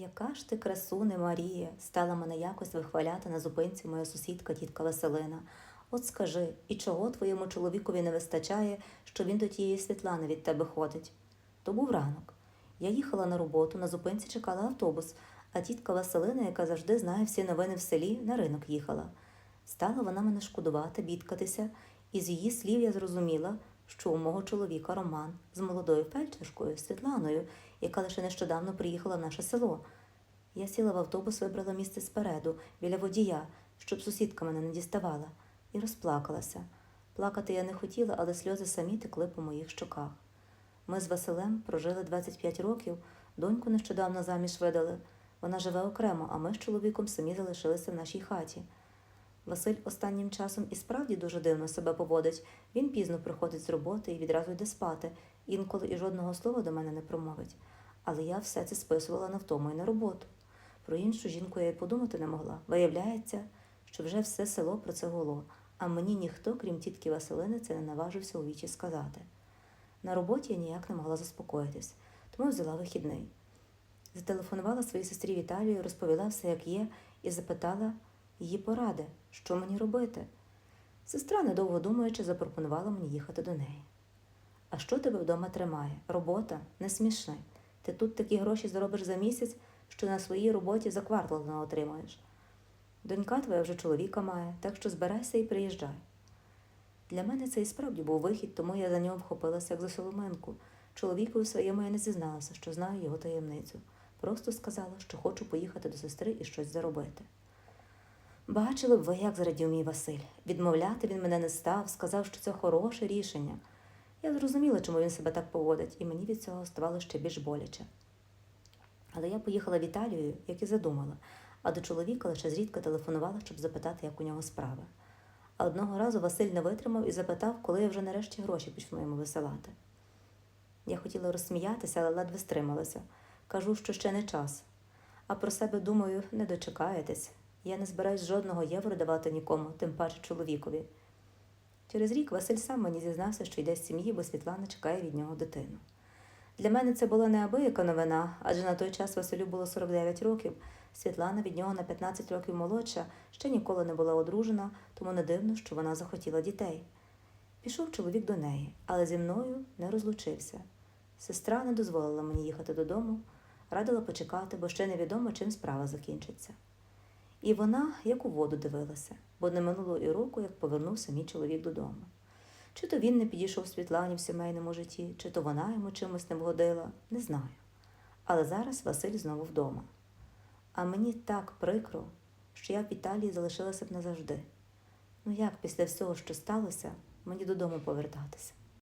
Яка ж ти красуне, Марія, стала мене якось вихваляти на зупинці моя сусідка тітка Василина. От скажи, і чого твоєму чоловікові не вистачає, що він до тієї Світлани від тебе ходить? То був ранок. Я їхала на роботу, на зупинці чекала автобус, а тітка Василина, яка завжди знає всі новини в селі, на ринок їхала. Стала вона мене шкодувати, бідкатися, і з її слів я зрозуміла, що у мого чоловіка роман з молодою фельдшеркою Світланою, яка лише нещодавно приїхала в наше село. Я сіла в автобус, вибрала місце спереду, біля водія, щоб сусідка мене не діставала, і розплакалася. Плакати я не хотіла, але сльози самі текли по моїх щоках. Ми з Василем прожили 25 років, доньку нещодавно заміж видали. Вона живе окремо, а ми з чоловіком самі залишилися в нашій хаті. Василь останнім часом і справді дуже дивно себе поводить. Він пізно приходить з роботи і відразу йде спати, інколи і жодного слова до мене не промовить. Але я все це списувала на втому і на роботу. Про іншу жінку я й подумати не могла. Виявляється, що вже все село про це гуло, а мені ніхто, крім тітки Василини, це не наважився у вічі сказати. На роботі я ніяк не могла заспокоїтись, тому взяла вихідний. Зателефонувала своїй сестрі Віталію, розповіла все, як є, і запитала її поради, що мені робити. Сестра, недовго думаючи, запропонувала мені їхати до неї. А що тебе вдома тримає? Робота? Не смішни. Ти тут такі гроші заробиш за місяць, що на своїй роботі за квартал не отримаєш. Донька твоя вже чоловіка має, так що збирайся і приїжджай. Для мене це і справді був вихід, тому я за нього вхопилася як за соломинку. Чоловікові своєму я не зізналася, що знаю його таємницю. Просто сказала, що хочу поїхати до сестри і щось заробити. Бачили б ви, як зрадів мій Василь. Відмовляти він мене не став, сказав, що це хороше рішення. Я зрозуміла, чому він себе так поводить, і мені від цього ставало ще більш боляче. Але я поїхала в Італію, як і задумала, а до чоловіка лише зрідка телефонувала, щоб запитати, як у нього справи. А одного разу Василь не витримав і запитав, коли я вже нарешті гроші почну йому висилати. Я хотіла розсміятися, але ледве стрималася. Кажу, що ще не час. А про себе думаю, не дочекаєтесь. Я не збираюсь жодного євро давати нікому, тим паче чоловікові. Через рік Василь сам мені зізнався, що йде з сім'ї, бо Світлана чекає від нього дитину. Для мене це була неабияка новина, адже на той час Василю було 49 років. Світлана від нього на 15 років молодша, ще ніколи не була одружена, тому не дивно, що вона захотіла дітей. Пішов чоловік до неї, але зі мною не розлучився. Сестра не дозволила мені їхати додому, радила почекати, бо ще невідомо, чим справа закінчиться. І вона як у воду дивилася, бо не минуло і року, як повернувся мій чоловік додому. Чи то він не підійшов Світлані в сімейному житті, чи то вона йому чимось не вгодила, не знаю. Але зараз Василь знову вдома. А мені так прикро, що я в Італії залишилася б назавжди. Ну як після всього, що сталося, мені додому повертатися?